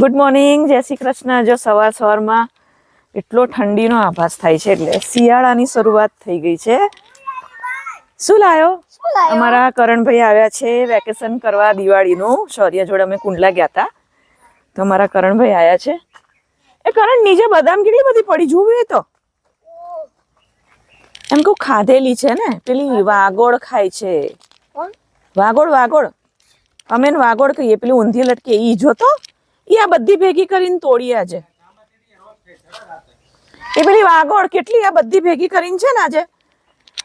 Good morning જય શ્રી કૃષ્ણ. જો સવાર સવારમાં એટલો ઠંડીનો આભાસ થાય છે એટલે શિયાળાની શરૂઆત થઈ ગઈ છે. શું લાયો? અમારા કરણભાઈ આવ્યા છે વેકેશન કરવા દિવાળીનું. શૌર્ય જોડે અમે કુંડલા ગયા હતા તો અમારા કરણભાઈ આવ્યા છે. એ કરણ નીચે બદામ કેટલી બધી પડી? જોવી તો. એમ કહું ખાધેલી છે ને? પેલી વાગોળ ખાય છે. વાગોળ વાગોળ. અમે વાગોળ કહીએ. પેલી ઊંધી લટકે. ઈ જોતો? ઈ આ બધી ભેગી કરીને તોડી આજે. એ પેલી વાગોળ કેટલી આ બધી ભેગી કરીને છે ને આજે?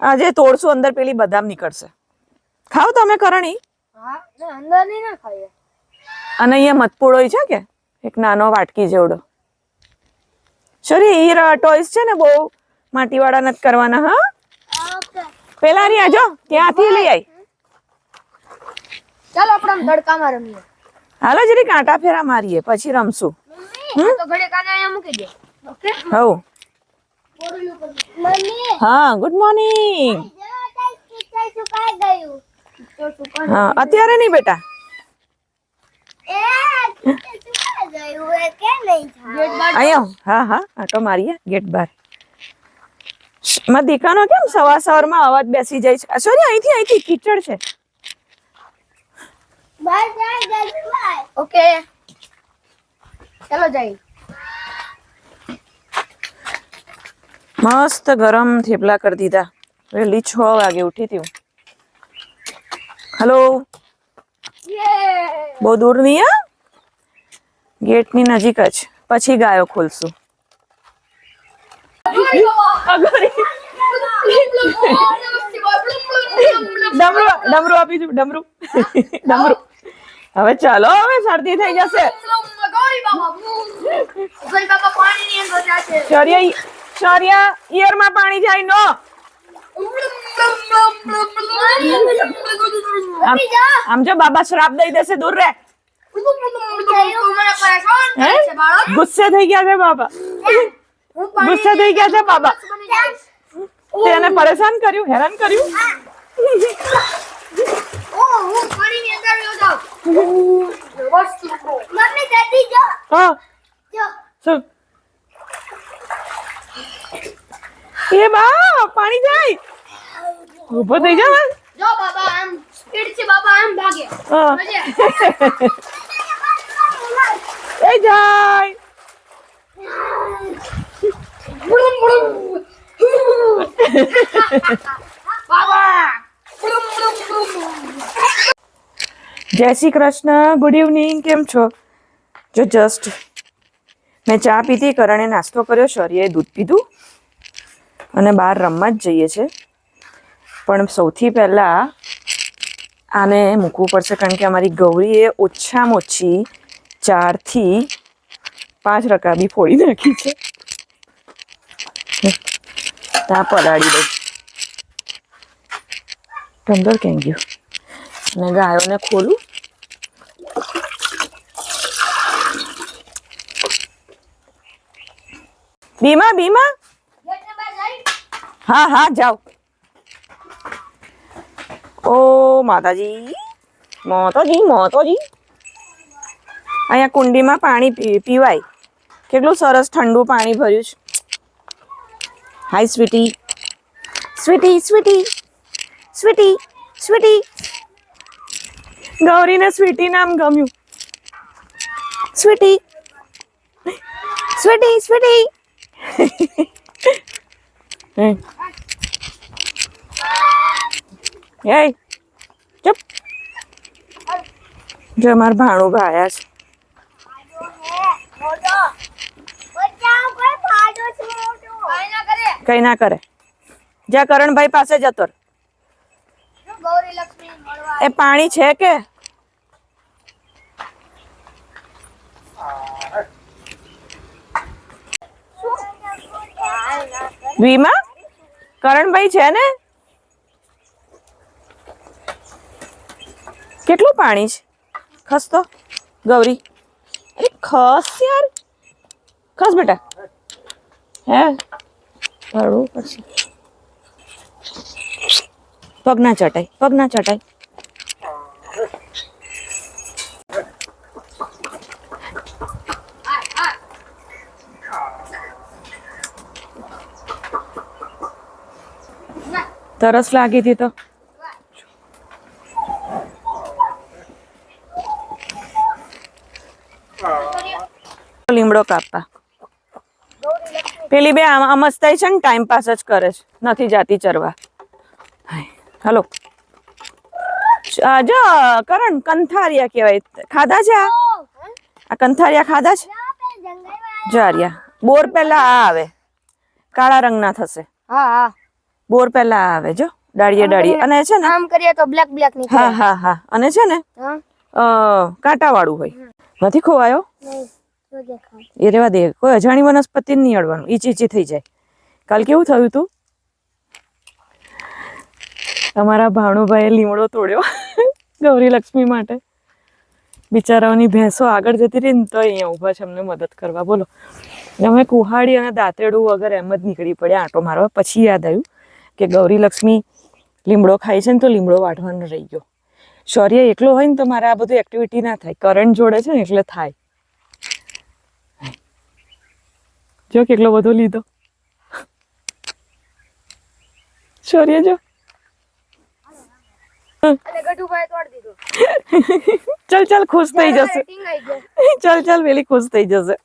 આજે તોડશું અંદર પેલી બદામ નીકળશે. ખાવ તમે કરણી? અને અહીંયા મતપૂળો છે કે? એક નાનો વાટકી જેવડો. સોરી ઈ ટોયસ છે ને બહુ માટીવાળા નથી કરવાના હા? પેલા રહી આજો ત્યાંથી લઈ આવી ચાલો આપણે તડકામાં રમીએ. હાલો જરી કાંટા ફેરા મારીએ પછી રમશું. હવ. હા ગુડ મોર્નિંગ. હા અત્યારે નહીં બેટા? અહીંયા હા. હા આટો મારીએ ગેટ બાર. મારા દીકાનો કેમ સવાર સવારમાં અવાજ બેસી જાય છે? સોરી અહીંથી અહીંથી કીચડ છે બાર જાય જલ્દી બાર ઓકે. ચાલો જઈ મસ્ત ગરમ થેપલા કરી દીધા. વહેલી છ વાગે ઉઠી હતી હું. હલો બહુ દૂર નહીં હા? ગેટની નજીક જ. પછી ગાયો ખોલશું. ડમરું ડમરું આપીશું ડમરું. ડમરું. હવે ચાલો હવે શરદી થઈ જશે. શૌર્ય શૌર્ય ઈયરમાં પાણી જાય નો. આમ આમ જો બાબા શ્રાપ દઈ દેશે દૂર રે. હે? ગુસ્સે થઈ ગયા છે બાબા. ગુસ્સે થઈ ગયા છે બાબા. તેને પરેશાન કર્યું હેરાન કર્યું? મમ્મી જલ્દી જો હા જો શું એ બા પાણી જાય ઊભો થઈ જા બસ. જો બાબા આમ સ્પીડથી બાબા આમ ભાગે હા મજા એ જાય બુડુમ બુડુમ જય શ્રી કૃષ્ણ ગુડ ઇવનિંગ કેમ છો? જો જસ્ટ મેં ચા પીધી, કરણે નાસ્તો કર્યો શૌર્યએ દૂધ પીધું અને બહાર રમવા જ જઈએ છે પણ સૌથી પહેલાં આને મૂકવું પડશે, કારણ કે અમારી ગૌરીએ ઓછામાં ઓછી ચારથી પાંચ રકાબી ફોડી નાખી છે. ત્યાં પલાળી દઉં. ટંડર કેમ ગયું? અને ગાયોને ખોલું. નંબર લઈ હા હા, જાઓ. ઓ માતાજી, મોતોજી મોતોજી. અહીંયા કુંડીમાં પાણી પીવાય. કેટલું સરસ ઠંડુ પાણી ભર્યું છે. Hi sweety sweety sweety sweety sweety ગૌરીને sweetie નામ ગમ્યું. Sweetie sweetie sweetie. એ જો અમારા ભાણું ભાયા છે. કોઈ ના કરે. જ્યાં કરણભાઈ પાસે જતો એ પાણી છે કે? વીમા? કરણભાઈ છે ને? કેટલું પાણી છે? ખસ તો, ગૌરી. અરે ખસ યાર. ખસ બેટા. હે? હળવું પડશે. પગના ચટાઈ ચટાય પગ તરસ લાગી હતી તો. લીમડો કાપવા પેલી બે આમ મસ્તાઈ છે ને ટાઈમ પાસ જ કરે છે. નથી જાતી ચરવા. હલો. જો, કરણ, કંથારિયા કહેવાય. ખાધા છે આ? આ કંથારિયા ખાધા છે? જારિયા બોર પહેલા આ આવે. કાળા રંગના થશે. હા હા. બોર પહેલા આવે જો ડાળીએ ડાળીએ અને છે ને આમ કરીએ તો બ્લેક બ્લેક નીકળે. હા હા હા. અને છે ને હા. કાંટા વાળું હોય. નથી ખોવાયો? એ રેવા દે. કોઈ અજાણી વનસ્પતિ નહીં અડવાનું. ઈચી ઈચી થઈ જાય. કાલ કેવું થયું તું? તમારા ભાણુભાઈએ લીમડો તોડ્યો ગૌરી લક્ષ્મી માટે. બિચારાઓની ભેંસો આગળ જતી રહી ને તો અહીંયા ઊભા છે અમને મદદ કરવા. બોલો. અમે કુહાડી અને દાંતેડું વગર એમ જ નીકળી પડ્યા. આંટો મારવા. પછી યાદ આવ્યું. કે ગૌરી લક્ષ્મી લીમડો ખાય છે ને તો લીમડો વાઢવાનો રહી ગયો. શૌર્ય એકલો હોય ને તો મારે આ બધું એક્ટિવિટી ના થાય. કરંટ જોડે છે ને એટલે થાય. જો કેટલો બધો લીધો. શૌર્ય જો. ચલ ચલ ખુશ થઈ જશે. ચલ ચલ વેલી ખુશ થઈ જશે.